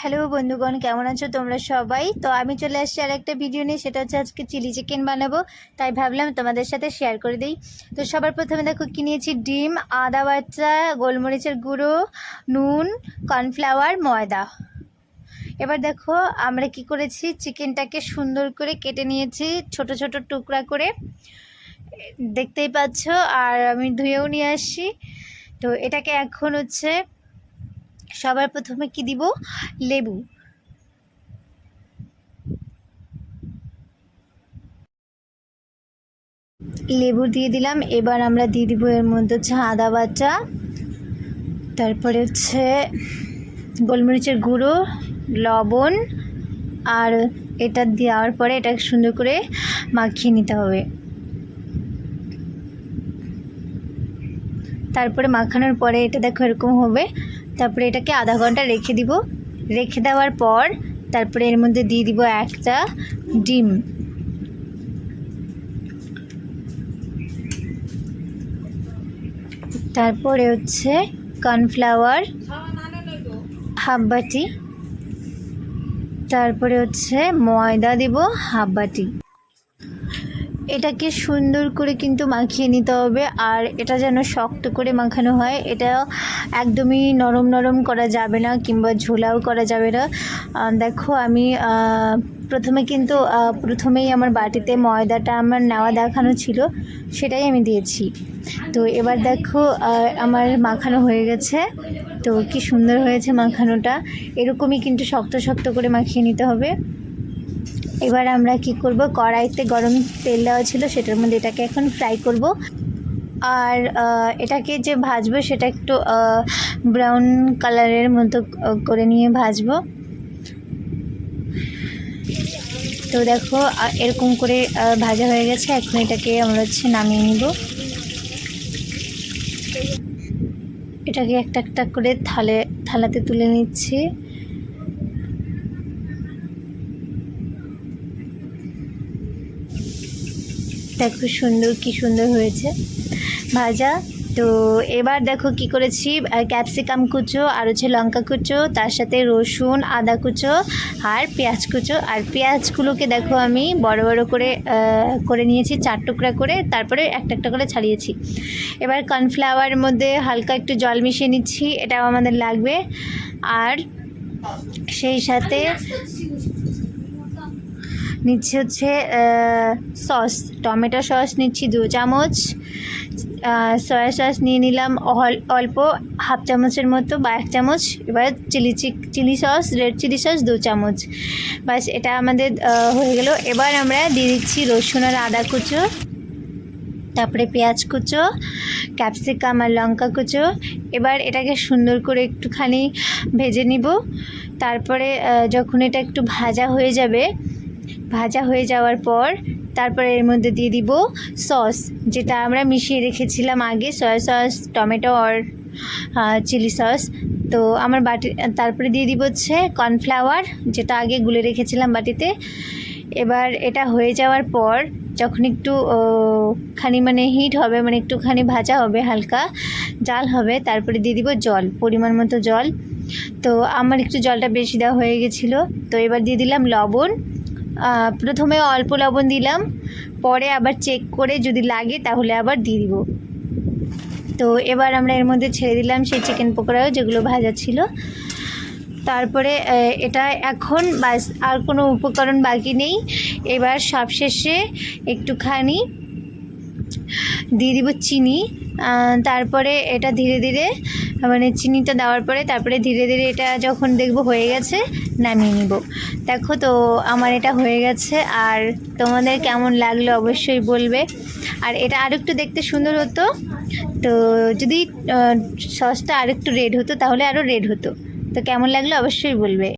Hello বন্ধুগণ, কেমন আছো তোমরা সবাই? তো আমি চলে আসছি আর একটা ভিডিও নিয়ে, সেটা হচ্ছে আজকে চিলি চিকেন বানাবো। তাই ভাবলাম তোমাদের সাথে শেয়ার করে দিই। তো সবার প্রথমে দেখো, কি নিয়েছি? ডিম, আদা বাচ্চা গোলমরিচের গুঁড়ো, নুন কর্নফ্লাওয়ার ময়দা। এবার দেখো, আমরা কি করেছি? চিকেনটাকে সুন্দর করে কেটে নিয়েছি, ছোট ছোট টুকরা করে। দেখতেই পাচ্ছ, আর আমি ধুয়েও নিয়ে আসছি। তো এটাকে এখন হচ্ছে সবার প্রথমে কি দিব? লেবু। লেবু দিয়ে দিলাম। এবার আমরা দিয়ে দিব এর মধ্যে হচ্ছে আদা বাটা, তারপরে হচ্ছে গোলমরিচের গুঁড়ো, লবণ, আর এটা দেওয়ার পরে এটা সুন্দর করে মাখিয়ে নিতে হবে। তারপরে মাখানোর পরে এটা দেখো এরকম হবে। তারপরে এটাকে আধা ঘণ্টা রেখে দিব। রেখে দেওয়ার পর তারপরে এর মধ্যে দিয়ে দিব একটা ডিম। তারপরে হচ্ছে কর্নফ্লাওয়ার হাফ বাটি তারপরে হচ্ছে ময়দা দিব হাফ বাটি এটাকে সুন্দর করে কিন্তু মাখিয়ে নিতে হবে আর এটা যেন শক্ত করে মাখানো হয়, এটা একদমই নরম নরম করা যাবে না কিংবা ঝোলাও করা যাবে না। দেখো আমি প্রথমে কিন্তু প্রথমেই আমার বাটিতে ময়দাটা আমার নেওয়া দেখানো ছিল, সেটাই আমি দিয়েছি। তো এবার দেখো আমার মাখানো হয়ে গেছে। তো কি সুন্দর হয়েছে মাখানোটা। এরকমই কিন্তু শক্ত শক্ত করে মাখিয়ে নিতে হবে। এবার আমরা কি করব? কড়াইতে গরম তেল দেওয়া ছিল, সেটার মধ্যে এটাকে এখন ফ্রাই করব। আর এটাকে যে ভাজবো, সেটা একটু ব্রাউন কালারের মতো করে নিয়ে ভাজবো। তো দেখো এরকম করে ভাজা হয়ে গেছে। এখন এটাকে আমরা হচ্ছে নামিয়ে নিব। এটাকে একটা একটা করে থালে, থালাতে তুলে নিচ্ছি। দেখো সুন্দর, কি সুন্দর হয়েছে। ভাজা, তো এবার দেখো কি করেছি ক্যাপসিকাম কুচো আর হচ্ছে লঙ্কা কুচো, তার সাথে রসুন, আদা কুচো আর পেঁয়াজ কুচো। আর পেঁয়াজগুলোকে দেখো আমি বড় বড় করে করে নিয়েছি, চার টুকরা করে, তারপরে একটা একটা করে ছাড়িয়েছি। এবার কর্নফ্লাওয়ারের মধ্যে হালকা একটু জল মিশিয়ে নিচ্ছি, এটাও আমাদের লাগবে। আর সেই সাথে নিচ্ছি হচ্ছে সস, টমেটো সস নিচ্ছি দু চামচ সয়া সস নিয়ে নিলাম অল- অল্প হাফ চামচের মতো বা এক চামচ, এবার chilli chilli sauce, red chilli sauce দু চামচ। বাস এটা আমাদের হয়ে গেল। এবার আমরা দিয়ে দিচ্ছি রসুন আর আদা কুচো, তারপরে পেঁয়াজ কুচো, ক্যাপসিকাম আর লঙ্কা কুচো। এবার এটাকে সুন্দর করে একটুখানি ভেজে নিব। তারপরে যখন এটা একটু ভাজা হয়ে যাবে ভাজা হয়ে যাওয়ার পর তারপরে এর মধ্যে দিয়ে দিব সস, যেটা আমরা মিশিয়ে রেখেছিলাম আগে সয়া সস টমেটো আর চিলি সস তো আমার বাটি, তারপরে দিয়ে দিব হচ্ছে কর্নফ্লাওয়ার যেটা আগে গুলে রেখেছিলাম বাটিতে। এবার এটা হয়ে যাওয়ার পর যখন একটু খানি মানে হিট হবে মানে একটুখানি ভাজা হবে হালকা, জাল হবে, তারপরে দিয়ে দিব জল, পরিমাণ মতো জল। তো আমার একটু জলটা বেশি দেওয়া হয়ে গেছিল। তো এবার দিয়ে দিলাম লবণ। প্রথমে অল্প লবণ দিলাম, পরে আবার চেক করে যদি লাগে তাহলে আবার দিয়ে দিব। তো এবার আমরা এর মধ্যে ছেড়ে দিলাম সেই চিকেন পকোড়াও যেগুলো ভাজা ছিল। তারপরে এটা এখন বাস, আর কোনো উপকরণ বাকি নেই। এবার সবশেষে একটুখানি দিয়ে দিব চিনি। তারপরে এটা ধীরে ধীরে মানে চিনিটা দেওয়ার পরে তারপরে ধীরে ধীরে এটা যখন দেখব হয়ে গেছে, নামিয়ে নিব। দেখো তো আমার এটা হয়ে গেছে, আর তোমাদের কেমন লাগল অবশ্যই বলবে। আর এটা আরেকটু দেখতে সুন্দর হতো, তো যদি সসটা আরেকটু রেড হতো তাহলে আরও রেড হতো। তো কেমন লাগল অবশ্যই বলবে।